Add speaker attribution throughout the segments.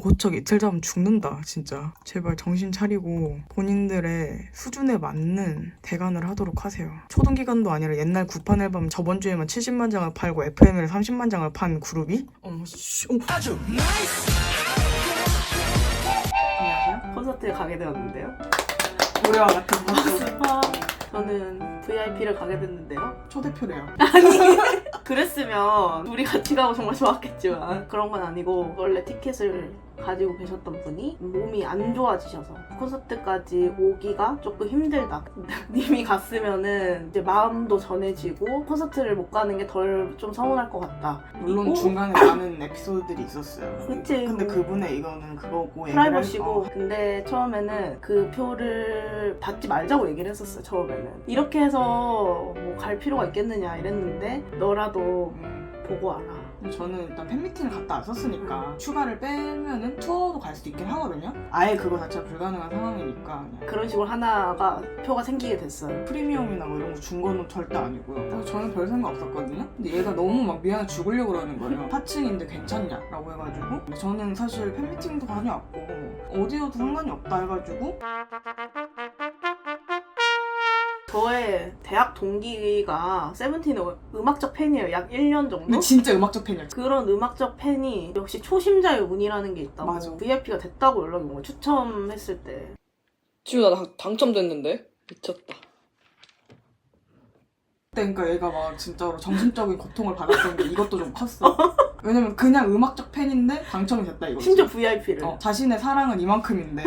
Speaker 1: 고척 이틀 자면 죽는다 진짜 제발 정신 차리고 본인들의 수준에 맞는 대관을 하도록 하세요 초등기간도 아니라 옛날 구판 앨범 저번 주에만 70만 장을 팔고 FM을 30만 장을 판 그룹이 어머 씨 어.
Speaker 2: 안녕하세요. 콘서트에 가게 되었는데요.
Speaker 1: 노래와 같은 박수
Speaker 2: 저는 VIP를 가게 됐는데요.
Speaker 1: 초대표래요
Speaker 2: 그랬으면 우리 같이 가고 정말 좋았겠지만 그런 건 아니고 원래 티켓을 가지고 계셨던 분이 몸이 안 좋아지셔서 콘서트까지 오기가 조금 힘들다. 님이 갔으면은 이제 마음도 전해지고 콘서트를 못 가는 게 덜 좀 서운할 것 같다.
Speaker 1: 물론
Speaker 2: 그리고
Speaker 1: 중간에 많은 에피소드들이 있었어요
Speaker 2: 그치,
Speaker 1: 근데
Speaker 2: 뭐.
Speaker 1: 그분의 이거는 그거고 얘기를
Speaker 2: 프라이버시고
Speaker 1: 할- 어.
Speaker 2: 근데 처음에는 그 표를 받지 말자고 얘기를 했었어요 처음에는 이렇게 해서 뭐 갈 필요가 있겠느냐 이랬는데 너라도
Speaker 1: 음.
Speaker 2: 보고 와라
Speaker 1: 저는 일단 팬미팅을 갔다 왔었으니까 추가를 빼면은 투어도 갈 수도 있긴 하거든요 아예 그거 자체가 불가능한 상황이니까 그냥
Speaker 2: 그런 식으로 하나가 표가 생기게 됐어요
Speaker 1: 프리미엄이나 뭐 이런 거 준 거는 절대 아니고요. 그래서 저는 별 생각 없었거든요. 근데 얘가 너무 막 미안해 죽으려고 그러는 거예요. 파층인데 괜찮냐라고 해가지고 근데 저는 사실 팬미팅도 다녀왔고 어디여도 상관이 없다 해가지고
Speaker 2: 저의 대학 동기가 세븐틴의 음악적 팬이에요 약 1년 정도
Speaker 1: 근데 진짜 음악적 팬이었죠.
Speaker 2: 그런 음악적 팬이 역시 초심자의 운이라는 게 있다고
Speaker 1: 맞아.
Speaker 2: VIP가 됐다고 연락이 온 거예요 추첨했을 때
Speaker 3: 지우 나 당- 당첨됐는데 미쳤다.
Speaker 1: 그러니까 얘가 막 진짜로 정신적인 고통을 받았던 게 이것도 좀 컸어. 왜냐면 그냥 음악적 팬인데 당첨이 됐다 이거지.
Speaker 2: 심지어 VIP를
Speaker 1: 어, 자신의 사랑은 이만큼인데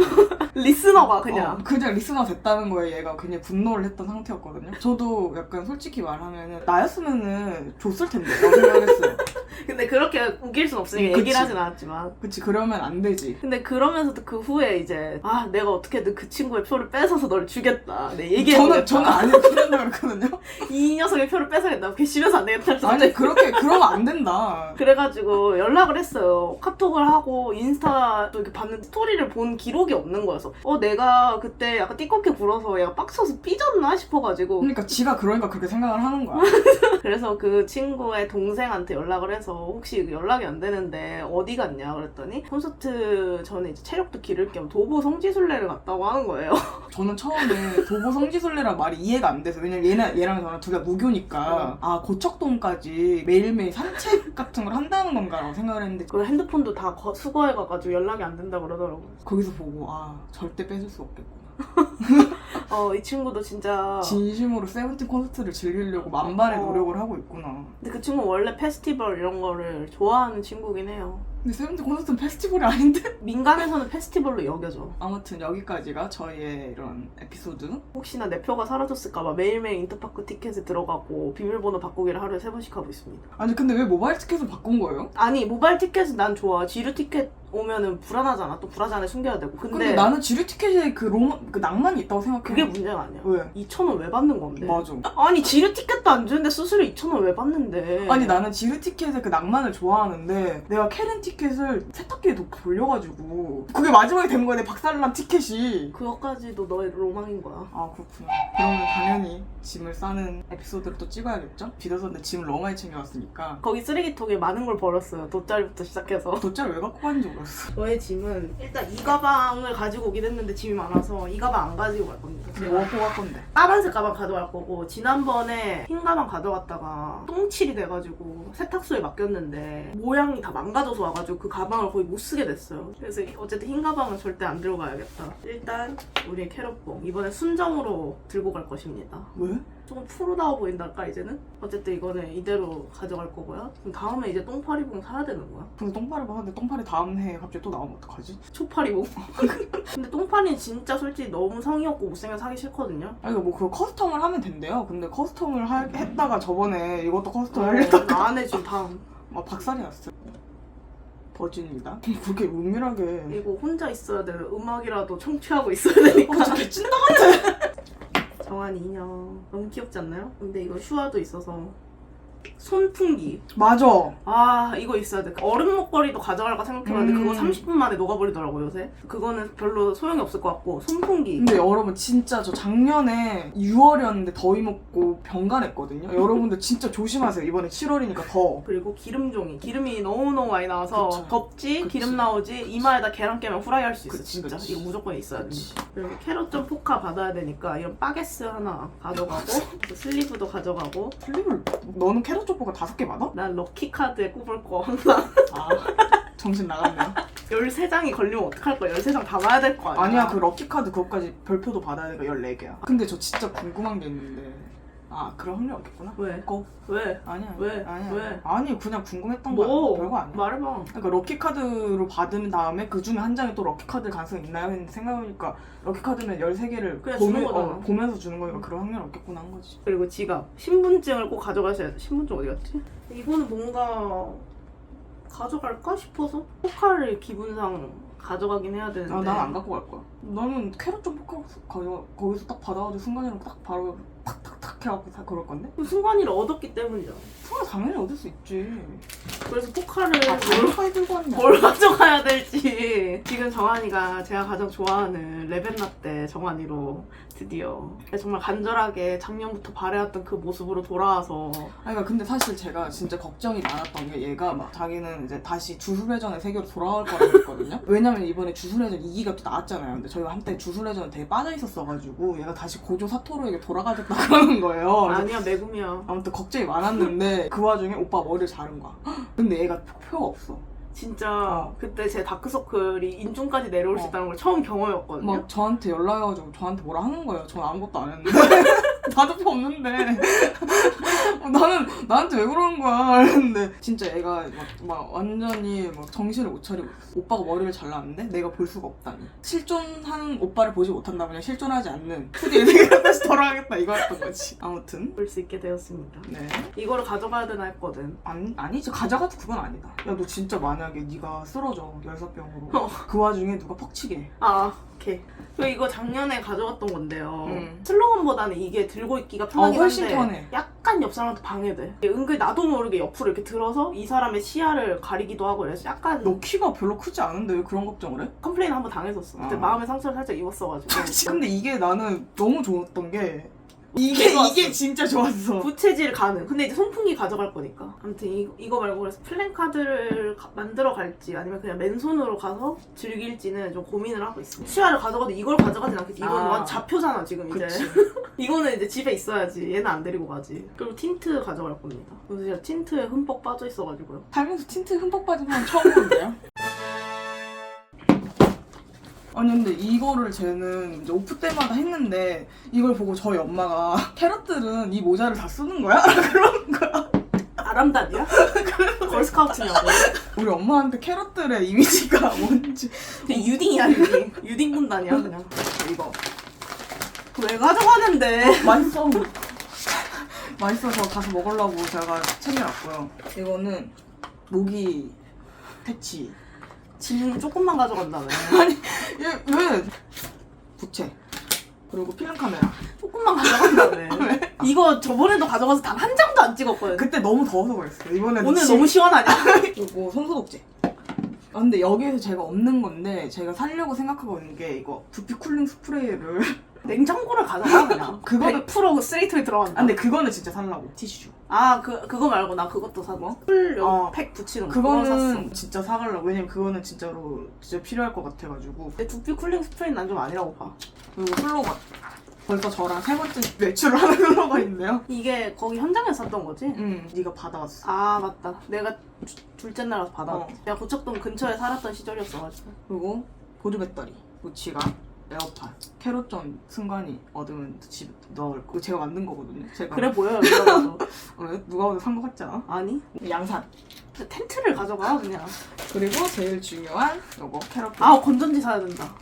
Speaker 2: 리스너가 그냥
Speaker 1: 어, 그냥 리스너 됐다는 거에 얘가 굉장히 분노를 했던 상태였거든요. 저도 약간 솔직히 말하면은 나였으면은 줬을 텐데 라고 생각했어요.
Speaker 2: 근데 그렇게 우길 순 없으니까
Speaker 1: 그치.
Speaker 2: 얘기를 하진 않았지만
Speaker 1: 그치 그러면 안 되지.
Speaker 2: 근데 그러면서도 그 후에 이제 아 내가 어떻게든 그 친구의 표를 뺏어서 너를 주겠다 내 얘기해보겠다
Speaker 1: 저는 저는 안 된다 그랬거든요.
Speaker 2: 이 녀석의 표를 뺏어야겠다 괘씸해서 안 되겠다
Speaker 1: 아니 그렇게 그러면 안 된다.
Speaker 2: 그래가지고 연락을 했어요 카톡을 하고 인스타도 이렇게 봤는데 스토리를 본 기록이 없는 거 여서 어 내가 그때 약간 띠껍게 굴어서 얘가 빡쳐서 삐졌나 싶어가지고
Speaker 1: 그러니까 지가 그러니까 그렇게 생각을 하는 거야.
Speaker 2: 그래서 그 친구의 동생한테 연락을 해서 혹시 연락이 안 되는데 어디 갔냐 그랬더니 콘서트 전에 이제 체력도 기를 겸 도보 성지순례를 갔다고 하는 거예요.
Speaker 1: 저는 처음에 도보 성지순례란 말이 이해가 안 돼서 왜냐면 얘는 얘랑 저랑 둘 다 무교니까 아 고척동까지 매일매일 산책 같은 걸 한다는 건가라고 생각을 했는데
Speaker 2: 그 핸드폰도 다 거- 수거해가가지고 연락이 안 된다 그러더라고요.
Speaker 1: 거기서 보고 아 절대 뺏을 수 없겠구나.
Speaker 2: 어, 이 친구도 진짜.
Speaker 1: 진심으로 세븐틴 콘서트를 즐기려고 만반의
Speaker 2: 어.
Speaker 1: 노력을 하고 있구나.
Speaker 2: 근데 그 친구 원래 페스티벌 이런 거를 좋아하는 친구긴 해요.
Speaker 1: 근데 세븐틴 콘서트는 페스티벌이 아닌데?
Speaker 2: 민간에서는 페스티벌로 여겨져.
Speaker 1: 아무튼 여기까지가 저희의 이런 에피소드.
Speaker 2: 혹시나 내 표가 사라졌을까봐 매일매일 인터파크 티켓에 들어가고 비밀번호 바꾸기를 하루에 세 번씩 하고 있습니다.
Speaker 1: 아니 근데 왜 모바일 티켓을 바꾼 거예요?
Speaker 2: 아니 모바일 티켓은 난 좋아. 지류 티켓 오면은 불안하잖아. 또 불화자 안에 숨겨야 되고. 근데,
Speaker 1: 근데, 나는 지류 티켓에 그 로마 그 낭만이 있다고 생각해.
Speaker 2: 그게 문제가 아니야.
Speaker 1: 왜?
Speaker 2: 2,000원 왜 받는 건데?
Speaker 1: 맞아.
Speaker 2: 아니 지류 티켓도 안 주는데 수수료 2,000원 왜 받는데?
Speaker 1: 아니 나는 지루 티켓의 그 낭만을 좋아하는데 내가 캐른 티켓 을 세탁기에 놓고 돌려가지고 그게 마지막에 되는 거야 내 박살난 티켓이
Speaker 2: 그것까지도 너의 로망인 거야.
Speaker 1: 아 그렇구나 그러면 당연히 짐을 싸는 에피소드를 또 찍어야겠죠? 비더선데 짐을 너무 많이 챙겨왔으니까
Speaker 2: 거기 쓰레기통에 많은 걸 버렸어요. 돗자리부터 시작해서.
Speaker 1: 돗자리 왜 갖고 가는지 모르겠어
Speaker 2: 저의 짐은 일단 이 가방을 가지고 오긴 했는데 짐이 많아서 이 가방 안 가지고 갈 겁니다. 제가
Speaker 1: 뭐 갖고 갈 건데
Speaker 2: 파란색 가방 가져갈 거고 지난번에 흰 가방 가져갔다가 똥칠이 돼가지고 세탁소에 맡겼는데 모양이 다 망가져서 와가지고 그 가방을 거의 못 쓰게 됐어요. 그래서 어쨌든 흰 가방은 절대 안 들고 가야겠다. 일단 우리의 캐럿봉 이번에 순정으로 들고 갈 것입니다.
Speaker 1: 왜?
Speaker 2: 조금 푸르다워 보인달까 이제는? 어쨌든 이거는 이대로 가져갈 거고요. 그럼 다음에 이제 똥파리봉 사야 되는 거야.
Speaker 1: 근데 똥파리 봤는데 똥파리 다음 해에 갑자기 또 나오면 어떡하지?
Speaker 2: 초파리봉. 근데 똥파리는 진짜 솔직히 너무 성의 없고 못생겨 사기 싫거든요.
Speaker 1: 아니 뭐 그거 커스텀을 하면 된대요 근데 커스텀을 하- 했다가 저번에 이것도 커스텀
Speaker 2: 어,
Speaker 1: 하려다가
Speaker 2: 나안 해준 다음.
Speaker 1: 막 박살이 났어 버진입니다 그렇게 은밀하게
Speaker 2: 이거 혼자 있어야 되는 음악이라도 청취하고 있어야 되니까.
Speaker 1: 어, 저 개찐다
Speaker 2: 정한이 인형. 너무 귀엽지 않나요? 근데 이거 슈아도 있어서 손풍기.
Speaker 1: 맞아.
Speaker 2: 아 이거 있어야 돼. 얼음 목걸이도 가져갈까 생각해봤는데
Speaker 1: 음.
Speaker 2: 그거 30분 만에 녹아버리더라고 요새. 그거는 별로 소용이 없을 것 같고 손풍기.
Speaker 1: 근데 여러분 진짜 저 작년에 6월이었는데 더위 먹고 병간했거든요. 여러분들 진짜 조심하세요. 이번에 7월이니까 더.
Speaker 2: 그리고 기름종이 기름이 너무너무 많이 나와서
Speaker 1: 그쵸.
Speaker 2: 덥지
Speaker 1: 그치.
Speaker 2: 기름 나오지 이마에다 계란 깨면 후라이 할 수 있어
Speaker 1: 그치,
Speaker 2: 진짜
Speaker 1: 그치.
Speaker 2: 이거 무조건 있어야 돼. 그리고 캐럿전 포카 받아야 되니까 이런 바게스 하나 가져가고 또 슬리브도 가져가고
Speaker 1: 슬립을 너는 캐럿 초코가 다섯 개 받아?
Speaker 2: 난 럭키 카드에 꼽을 거 항상
Speaker 1: 아 정신 나갔네요.
Speaker 2: 13장이 걸리면 어떡할 거야 13장 다 봐야 될 거 아니야
Speaker 1: 아니야 그 럭키 카드 그것까지 별표도 받아야 되니까 14개야. 근데 저 진짜 궁금한 게 있는데 아 그럴 확률 없겠구나.
Speaker 2: 왜?
Speaker 1: 고
Speaker 2: 왜?
Speaker 1: 아니야.
Speaker 2: 왜?
Speaker 1: 아니야.
Speaker 2: 왜?
Speaker 1: 아니 그냥 궁금했던 거야.
Speaker 2: 뭐?
Speaker 1: 별거 아니야.
Speaker 2: 말해봐
Speaker 1: 그러니까 럭키 카드로 받은 다음에 그 중에 한 장이 또 럭키 카드 가능성 이 있나요? 했는데 생각해보니까 럭키 카드는 13개를
Speaker 2: 그냥 주는 거잖아.
Speaker 1: 보면서 주는 거니까 그런 확률 없겠구나 한 거지.
Speaker 2: 그리고 지갑 신분증을 꼭 가져가셔야 돼 신분증 어디 갔지? 이거는 뭔가 가져갈까 싶어서 포카를 기분상 가져가긴 해야 되는데
Speaker 1: 아, 난 안 갖고 갈 거야. 나는 캐럿 좀 포카 가져 거기서 딱 받아가지고 순간이랑 딱 바로 탁탁탁 해갖고 다 그럴 건데?
Speaker 2: 그 순간이를 얻었기 때문이잖아
Speaker 1: 순간 당연히 얻을 수 있지.
Speaker 2: 그래서 포카를
Speaker 1: 아,
Speaker 2: 뭘,
Speaker 1: 당연히 들고 왔냐?
Speaker 2: 뭘 가져가야 될 지 지금 정한이가 제가 가장 좋아하는 레벤라떼 정한이로 드디어 정말 간절하게 작년부터 바래왔던 그 모습으로 돌아와서
Speaker 1: 아니, 그러니까 근데 사실 제가 진짜 걱정이 많았던 게 얘가 막 자기는 이제 다시 주술회전의 세계로 돌아올 거라고 했거든요. 왜냐면 이번에 주술회전 2기가 또 나왔잖아요. 근데 저희가 한때 주술회전 되게 빠져 있었어가지고 얘가 다시 고조 사토로에게 돌아가겠다 그러는 거예요. 그래서
Speaker 2: 아니야 매금이야
Speaker 1: 아무튼 걱정이 많았는데 그 와중에 오빠 머리를 자른 거야. 근데 얘가 표가 없어.
Speaker 2: 진짜
Speaker 1: 어.
Speaker 2: 그때 제 다크서클이 인중까지 내려올 수
Speaker 1: 어.
Speaker 2: 있다는 걸 처음 경험했거든요
Speaker 1: 막 저한테 연락해가지고 저한테 뭐라 하는 거예요. 전 아무것도 안 했는데. 나도 표 없는데. 나는 나한테 왜 그러는 거야. 이랬는데 진짜 얘가 막, 막 완전히 막 정신을 못 차리고. 오빠가 머리를 잘랐는데 내가 볼 수가 없다니. 실존하는 오빠를 보지 못한다면 실존하지 않는 푸디의 세계로 다시 돌아가겠다 이거였던 거지. 아무튼.
Speaker 2: 볼 수 있게 되었습니다
Speaker 1: 네.
Speaker 2: 이거를 가져가야 되나 했거든
Speaker 1: 아니, 아니지 가져가도 그건 아니다 야 너 진짜 만약에 네가 쓰러져 열사병으로
Speaker 2: 어.
Speaker 1: 그 와중에 누가 퍽치게 해.
Speaker 2: 아 오케이 저 이거 작년에 가져갔던 건데요
Speaker 1: 음.
Speaker 2: 슬로건보다는 이게 들고 있기가
Speaker 1: 어
Speaker 2: 편하긴
Speaker 1: 훨씬
Speaker 2: 한데
Speaker 1: 편해
Speaker 2: 약간 옆 사람한테 방해돼 은근히 나도 모르게 옆으로 이렇게 들어서 이 사람의 시야를 가리기도 하고 그래서 약간
Speaker 1: 너 키가 별로 크지 않은데 왜 그런 걱정을 해?
Speaker 2: 컴플레인 한번 당했었어 그때
Speaker 1: 아.
Speaker 2: 마음의 상처를 살짝 입었어가지고
Speaker 1: 근데 이게 나는 너무 좋았던 게 이게
Speaker 2: 좋았어.
Speaker 1: 이게 진짜 좋았어
Speaker 2: 부채질 가능. 근데 이제 손풍기 가져갈 거니까. 아무튼 이, 이거 말고 그래서 플랜 카드를 가- 만들어 갈지 아니면 그냥 맨손으로 가서 즐길지는 좀 고민을 하고 있습니다. 시야를 가져가도 이걸 가져가진 않겠지. 이건
Speaker 1: 아.
Speaker 2: 완전 잡표잖아 지금 이제.
Speaker 1: 그치
Speaker 2: 이거는 이제 집에 있어야지. 얘는 안 데리고 가지. 그리고 틴트 가져갈 겁니다. 그래서 제가 틴트에 흠뻑 빠져 있어가지고요.
Speaker 1: 살면서 틴트 흠뻑 빠진 사람 처음 보는데요? 아니 근데 이거를 쟤는 이제 오프 때마다 했는데 이걸 보고 저희 엄마가 캐럿들은 이 모자를 다 쓰는 거야? 그런 거야
Speaker 2: 아람단이야? 걸스카우트냐고.
Speaker 1: 우리 엄마한테 캐럿들의 이미지가 뭔지
Speaker 2: 근데 유딩이야 유딩. 유딩 군단이야 그냥.
Speaker 1: 이거
Speaker 2: 왜 가져가는데?
Speaker 1: 맛있어. 맛있어서 가서 먹으려고 제가 챙겨놨고요. 이거는 모기 퇴치.
Speaker 2: 짐 조금만 가져간다며.
Speaker 1: 얘 왜? 부채. 그리고 필름 카메라.
Speaker 2: 조금만 가져간다며. 이거 저번에도 가져가서 단 한 장도 안 찍었거든.
Speaker 1: 그때 너무 더워서 그랬어요. 이번에는
Speaker 2: 오늘
Speaker 1: 지-
Speaker 2: 너무 시원하냐?
Speaker 1: 그리고 손소독제. 아, 근데 여기에서 제가 없는 건데 제가 살려고 생각하고 있는 게 이거 두피 쿨링 스프레이를
Speaker 2: 냉장고를 가져가 그냥.
Speaker 1: 그거는-
Speaker 2: 100% 쓰레기통에 들어간다.
Speaker 1: 아 근데 그거는 진짜 살라고 티슈
Speaker 2: 아, 그 그거 말고 나 그것도 사.
Speaker 1: 뭐?
Speaker 2: 풀 여기
Speaker 1: 어.
Speaker 2: 팩 붙이는 거. 그거 샀어.
Speaker 1: 그거는 진짜 사가려고 왜냐면 그거는 진짜로 진짜 필요할 것 같아가지고
Speaker 2: 근데 두피 쿨링 스프레이는 난 좀 아니라고 봐.
Speaker 1: 그리고 플로가 벌써 저랑 세 번째 외출을 하는 플로가 있는데요.
Speaker 2: 이게 거기 현장에서 샀던 거지?
Speaker 1: 응, 네가 받아왔어.
Speaker 2: 아 맞다. 내가 주- 둘째 날 와서 받아왔지.
Speaker 1: 어.
Speaker 2: 내가 고척동 근처에 살았던 시절이었어가지고.
Speaker 1: 그리고 보조 배터리, 모치가, 에어팟, 캐럿전 승관이 얻으면 집에 넣을 거. 제가 만든 거거든요. 제가
Speaker 2: 그래 보여요. 들어가도.
Speaker 1: 왜? 누가 봐도 산 거 같지 않아?
Speaker 2: 아니?
Speaker 1: 양산.
Speaker 2: 텐트를 가져가 그냥.
Speaker 1: 그리고 제일 중요한 요거 캐럿.
Speaker 2: 아 건전지 사야 된다.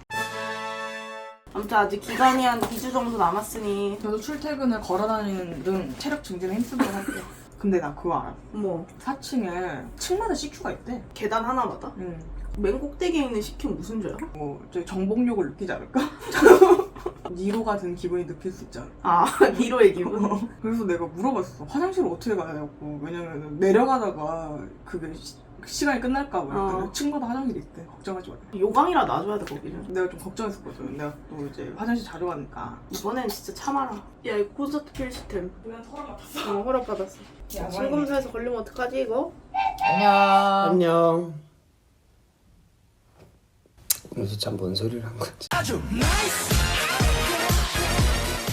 Speaker 2: 아무튼 아직 기간이 한 2주 정도 남았으니
Speaker 1: 저도 출퇴근을 걸어다니는 등 체력 증진에 힘쓰도록 할게요. 근데 나 그거 알아.
Speaker 2: 뭐
Speaker 1: 4층에 층마다 CQ가 있대.
Speaker 2: 계단 하나마다
Speaker 1: 응.
Speaker 2: 맨 꼭대기에 있는 시큐 무슨 죄야?
Speaker 1: 뭐 저희 정복욕을 느끼지 않을까? 니로가 든 기분이 느낄 수 있잖아.
Speaker 2: 아 니로의 기분?
Speaker 1: 그래서 내가 물어봤어. 화장실을 어떻게 가냐고. 왜냐면 내려가다가 그게 시, 시간이 끝날까 봐.
Speaker 2: 어.
Speaker 1: 근데 층마다 화장실이 있대. 걱정하지 마.
Speaker 2: 요강이라 놔줘야 돼 거기는
Speaker 1: 내가 좀 걱정했었거든. 내가 또 이제 화장실 자주 가니까.
Speaker 2: 이번엔 진짜 참아라 야 이거 콘서트 필시템
Speaker 1: 그냥 허락 받았어.
Speaker 2: 어 허락받았어
Speaker 1: 야,
Speaker 2: 신검사에서 걸리면 어떡하지 이거?
Speaker 4: 안녕.
Speaker 5: 안녕. 그래서 참 뭔 소리를 한 거지?